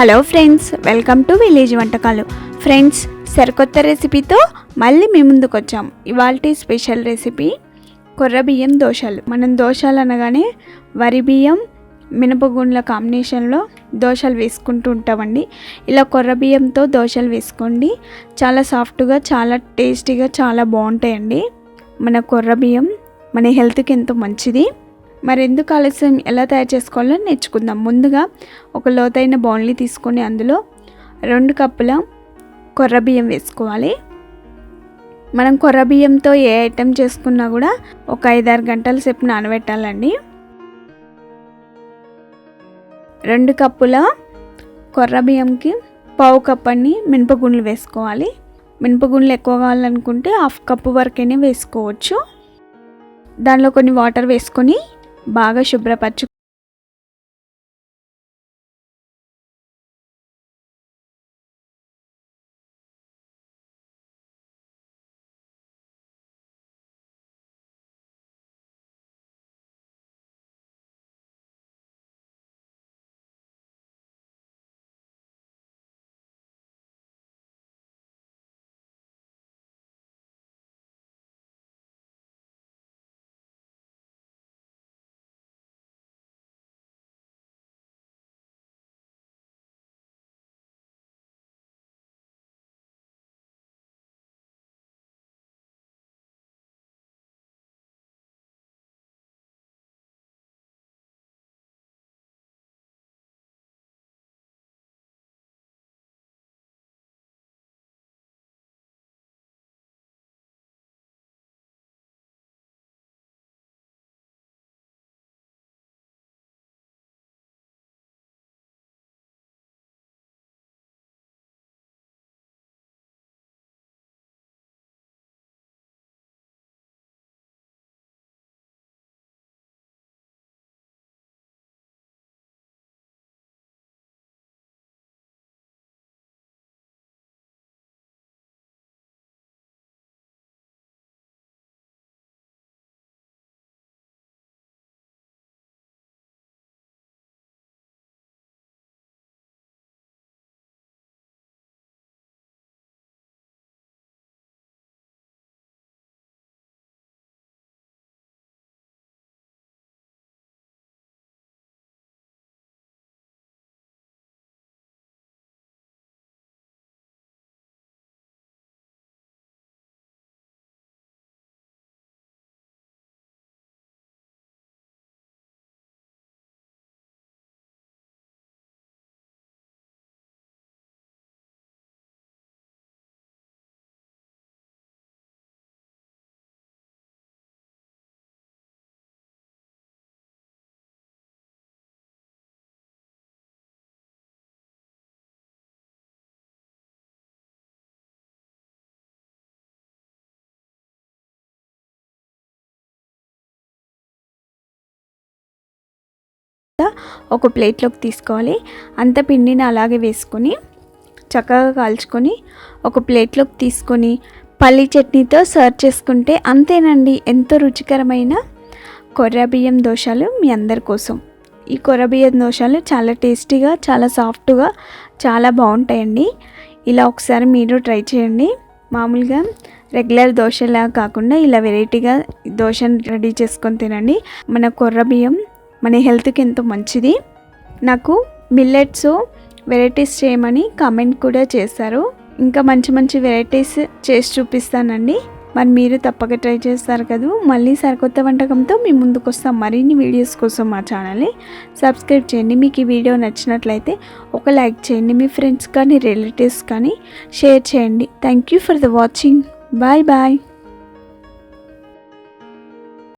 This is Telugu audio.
Hello friends welcome to village వంటకాలు. ఫ్రెండ్స్ సరికొత్త రెసిపీతో మళ్ళీ మీ ముందుకు వచ్చాం ఇవాళ స్పెషల్ రెసిపీ కొర్ర బియ్యం దోశలు. మనం దోశలు అనగానే వరి బియ్యం మినపగుండ్ల కాంబినేషన్లో దోశలు వేసుకుంటూ ఉంటామండి. ఇలా కొర్ర బియ్యంతో దోశలు వేసుకోండి. చాలా సాఫ్ట్గా చాలా టేస్టీగా చాలా బాగుంటాయండి. మన కొర్ర బియ్యం మన హెల్త్కి ఎంతో మంచిది. మరి ఎందుకు ఆలస్యం? ఎలా తయారు చేసుకోవాలో నేర్చుకుందాం. ముందుగా ఒక లోతైన బౌల్ని తీసుకొని అందులో రెండు కప్పుల కొర్ర బియ్యం వేసుకోవాలి. మనం కొర్ర బియ్యంతో ఏ ఐటెం చేసుకున్నా కూడా ఒక ఐదారు గంటల సేపు నానబెట్టాలండి. రెండు కప్పుల కొర్ర బియ్యంకి పావు కప్ అన్ని మినపగుండ్లు వేసుకోవాలి. మినపగుండ్లు ఎక్కువ కావాలనుకుంటే హాఫ్ కప్పు వరకైనా వేసుకోవచ్చు. దానిలో కొన్ని వాటర్ వేసుకొని బాగా శుభ్రపరచు ఒక ప్లేట్లోకి తీసుకోవాలి. అంత పిండిని అలాగే వేసుకొని చక్కగా కాల్చుకొని ఒక ప్లేట్లోకి తీసుకొని పల్లి చట్నీతో సర్వ్ చేసుకుంటే అంతేనండి. ఎంతో రుచికరమైన కొర్ర బియ్యం దోశలు మీ అందరి కోసం. ఈ కొర్రబియ్యం దోశలు చాలా టేస్టీగా చాలా సాఫ్ట్గా చాలా బాగుంటాయండి. ఇలా ఒకసారి మీరు ట్రై చేయండి. మామూలుగా రెగ్యులర్ దోశలా కాకుండా ఇలా వెరైటీగా దోశను రెడీ చేసుకొని తినండి. మన కొర్ర బియ్యం మన హెల్త్కి ఎంతో మంచిది. నాకు మిల్లెట్స్ వెరైటీస్ చేయమని కామెంట్ కూడా చేశారు. ఇంకా మంచి మంచి వెరైటీస్ చేసి చూపిస్తానండి. మరి మీరు తప్పక ట్రై చేస్తారు కదా. మళ్ళీ సరికొత్త వంటకంతో మీ ముందుకు వస్తాం మరిన్ని వీడియోస్ కోసం మా ఛానల్ని సబ్స్క్రైబ్ చేయండి. మీకు ఈ వీడియో నచ్చినట్లయితే ఒక లైక్ చేయండి. మీ ఫ్రెండ్స్ కానీ రిలేటివ్స్ కానీ షేర్ చేయండి. Thank you for the watching bye bye